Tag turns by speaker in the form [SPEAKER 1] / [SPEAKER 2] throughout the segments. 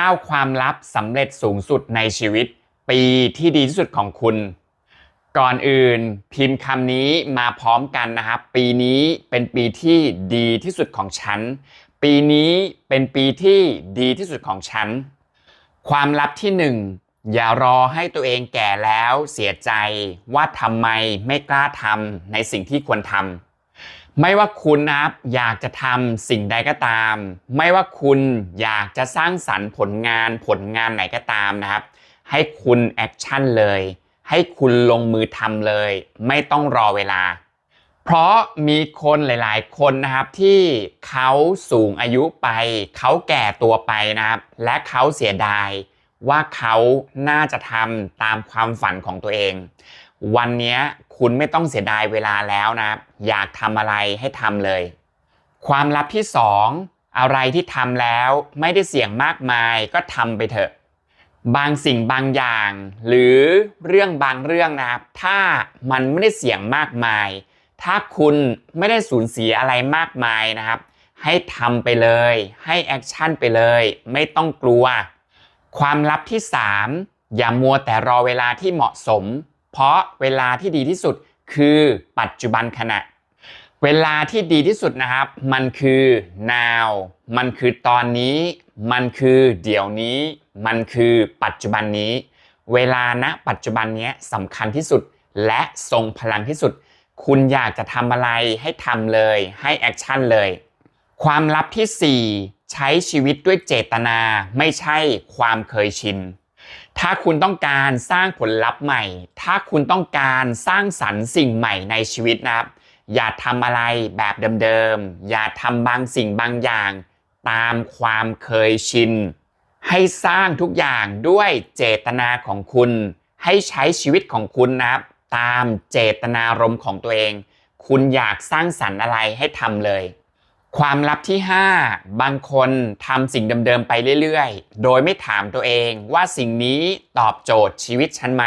[SPEAKER 1] 9 ความลับสำเร็จสูงสุดในชีวิต ปีที่ดีที่สุดของคุณ ก่อนอื่นพิมพ์คำนี้มาพร้อมกันนะครับ ปีนี้เป็นปีที่ดีที่สุดของฉัน ปีนี้เป็นปีที่ดีที่สุดของฉัน ความลับที่หนึ่งอย่ารอให้ตัวเองแก่แล้วเสียใจว่าทำไมไม่กล้าทำในสิ่งที่ควรทำ ไม่ว่าคุณนะครับอยากจะทำสิ่งใดก็ตาม ไม่ว่าคุณอยากจะสร้างสรรค์ผลงานผลงานไหนก็ตามนะครับ ให้คุณแอคชั่นเลย ให้คุณลงมือทำเลย ไม่ต้องรอเวลา เพราะมีคนหลาย ๆ คนนะครับที่เขาสูงอายุไป เขาแก่ตัวไปนะครับ และเขาเสียดายว่าเขาน่าจะทำตามความฝันของตัวเอง วันนี้คุณไม่ต้องเสียดายเวลาแล้วนะอยากทำอะไรให้ทำเลย ความลับที่สองอะไรที่ทำแล้วไม่ได้เสี่ยงมากมายก็ทำไปเถอะ บางสิ่งบางอย่าง หรือเรื่องบางเรื่องนะครับถ้ามันไม่ได้เสี่ยงมากมาย ถ้าคุณไม่ได้สูญเสียอะไรมากมายนะครับ ให้ทำไปเลย ให้แอคชั่นไปเลย ไม่ต้องกลัว ความลับที่ 3 อย่ามัวแต่รอเวลาที่เหมาะสม เพราะเวลาที่ดีที่สุดคือปัจจุบันขณะ เวลาที่ดีที่สุดนะครับ มันคือ now มันคือตอนนี้ มันคือเดี๋ยวนี้ มันคือปัจจุบันนี้ เวลาณปัจจุบันนี้สำคัญที่สุดและทรงพลังที่สุด คุณอยากจะทำอะไรให้ทำเลย ให้แอคชั่นเลย ความลับที่ 4 ใช้ชีวิตด้วยเจตนาไม่ใช่ความเคยชิน ถ้าคุณต้องการสร้างผลลัพธ์ใหม่ ถ้าคุณต้องการสร้างสรรค์สิ่งใหม่ในชีวิตนะครับ อย่าทำอะไรแบบเดิมๆ อย่าทำบางสิ่งบางอย่าง ตามความเคยชิน ให้สร้างทุกอย่างด้วยเจตนาของคุณ ให้ใช้ชีวิตของคุณนะครับตามเจตนารมณ์ของตัวเอง คุณอยากสร้างสรรค์อะไรให้ทำเลย ความลับที่ 5 บางคนทำสิ่งเดิมๆไปเรื่อยๆ โดยไม่ถามตัวเองว่าสิ่งนี้ตอบโจทย์ชีวิตฉันไหม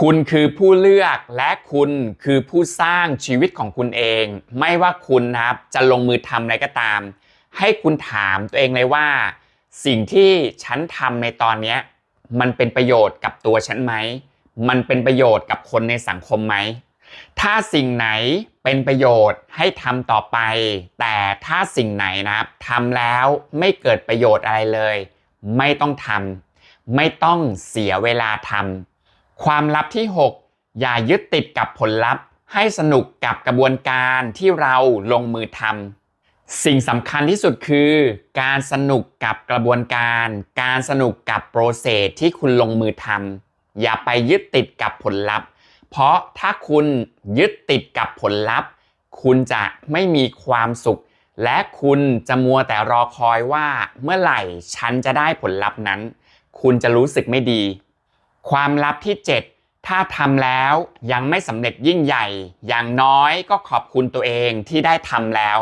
[SPEAKER 1] คุณคือผู้เลือกและคุณคือผู้สร้างชีวิตของคุณเอง ไม่ว่าคุณนะครับจะลงมือทำอะไรก็ตาม ให้คุณถามตัวเองเลยว่า สิ่งที่ฉันทำในตอนนี้มันเป็นประโยชน์กับตัวฉันไหม มันเป็นประโยชน์กับคนในสังคมไหม ถ้าสิ่งไหนเป็นประโยชน์ให้ทำต่อไป แต่ถ้าสิ่งไหนนะครับทำแล้วไม่เกิดประโยชน์อะไรเลย ไม่ต้องทำไม่ต้องเสียเวลาทำความลับที่ 6 อย่ายึดติดกับผลลัพธ์ให้สนุกกับกระบวนการที่เราลงมือทำสิ่งสำคัญที่สุดคือ การสนุกกับกระบวนการ การสนุกกับโปรเซสที่คุณลงมือทำอย่าไปยึดติดกับผลลัพธ์ เพราะถ้าคุณยึดติดกับผลลัพธ์ คุณจะไม่มีความสุข และคุณจะมัวแต่รอคอยว่าเมื่อไหร่ฉันจะได้ผลลัพธ์นั้น คุณจะรู้สึกไม่ดี ความลับที่ 7 ถ้าทำแล้วยังไม่สำเร็จยิ่งใหญ่ อย่างน้อยก็ขอบคุณตัวเองที่ได้ทำแล้ว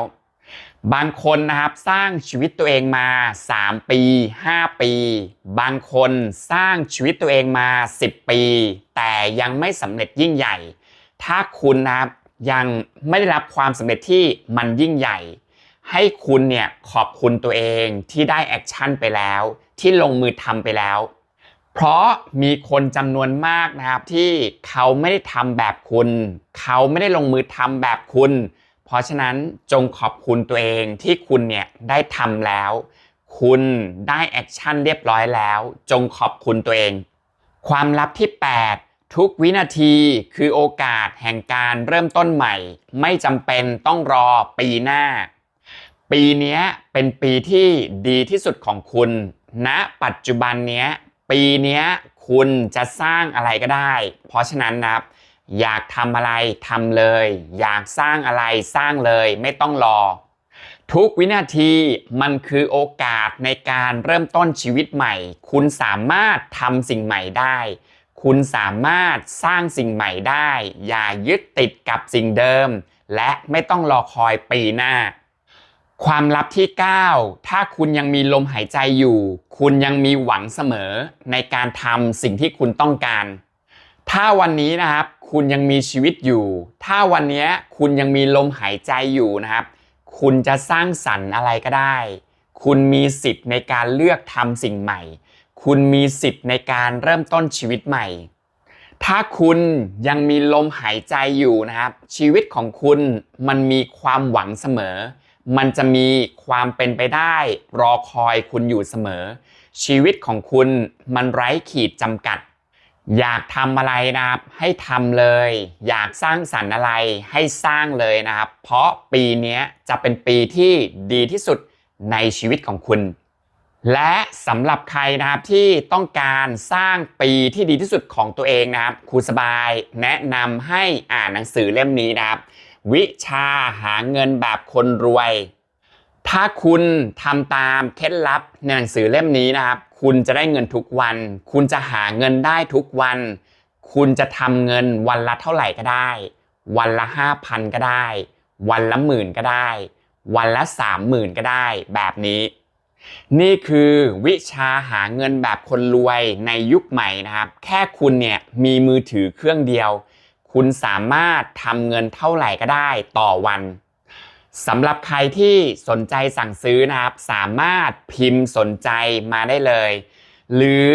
[SPEAKER 1] บางคนนะครับสร้างชีวิตตัวเองมา 3 ปี 5 ปี บางคนสร้างชีวิตตัวเองมา 10 ปี แต่ยังไม่สำเร็จยิ่งใหญ่ ถ้าคุณนะครับยังไม่ได้รับความสำเร็จที่มันยิ่งใหญ่ ให้คุณเนี่ยขอบคุณตัวเองที่ได้แอคชั่นไปแล้ว ที่ลงมือทำไปแล้ว เพราะมีคนจำนวนมากนะครับที่เขาไม่ได้ทำแบบคุณ เขาไม่ได้ลงมือทำแบบคุณเเพราะฉะนั้นจงขอบคุณตัวเองที่คุณเนี่ยได้ทำแล้ว คุณได้แอคชั่นเรียบร้อยแล้ว จงขอบคุณตัวเอง ความลับที่ 8 ทุกวินาทีคือโอกาสแห่งการเริ่มต้นใหม่ ไม่จำเป็นต้องรอปีหน้า ปีนี้เป็นปีที่ดีที่สุดของคุณณปัจจุบันเนี้ยปีนี้คุณจะสร้างอะไรก็ได้ เพราะฉะนั้นนะครับ อยากทำอะไรทำเลย อยากสร้างอะไรสร้างเลยไม่ต้องรอ ทุกวินาทีมันคือโอกาสในการเริ่มต้นชีวิตใหม่ คุณสามารถทำสิ่งใหม่ได้ คุณสามารถสร้างสิ่งใหม่ได้ อย่ายึดติดกับสิ่งเดิม และไม่ต้องรอคอยปีหน้า ความลับที่ 9 ถ้าคุณยังมีลมหายใจอยู่ คุณยังมีหวังเสมอในการทำสิ่งที่คุณต้องการ ถ้าวันนี้นะครับ คุณยังมีชีวิตอยู่ ถ้าวันนี้คุณยังมีลมหายใจอยู่นะครับ คุณจะสร้างสรรค์อะไรก็ได้ คุณมีสิทธิ์ในการเลือกทำสิ่งใหม่ คุณมีสิทธิ์ในการเริ่มต้นชีวิตใหม่ ถ้าคุณยังมีลมหายใจอยู่นะครับ ชีวิตของคุณมันมีความหวังเสมอ มันจะมีความเป็นไปได้ รอคอยคุณอยู่เสมอ ชีวิตของคุณมันไร้ขีดจำกัด อยากทำอะไรนะครับ ให้ทำเลย อยากสร้างสรรค์อะไรให้สร้างเลยนะครับ เพราะปีนี้จะเป็นปีที่ดีที่สุดในชีวิตของคุณ และสำหรับใครนะครับที่ต้องการสร้างปีที่ดีที่สุดของตัวเองนะครับครูสบายแนะนำให้อ่านหนังสือเล่มนี้นะครับ วิชาหาเงินแบบคนรวย ถ้าคุณทำตามเคล็ดลับในหนังสือเล่มนี้นะครับ คุณจะได้เงินทุกวัน คุณจะหาเงินได้ทุกวัน คุณจะทำเงินวันละเท่าไหร่ก็ได้ วันละห้าพันก็ได้ วันละหมื่นก็ได้ วันละสามหมื่นก็ได้ แบบนี้ นี่คือวิชาหาเงินแบบคนรวยในยุคใหม่นะครับ แค่คุณเนี่ยมีมือถือเครื่องเดียว คุณสามารถทำเงินเท่าไหร่ก็ได้ต่อวัน สำหรับใครที่สนใจสั่งซื้อนะครับ สามารถพิมพ์สนใจมาได้เลย หรือ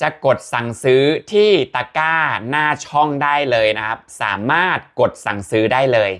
[SPEAKER 1] จะกดสั่งซื้อที่ตะกร้าหน้าช่องได้เลยนะครับ สามารถกดสั่งซื้อได้เลย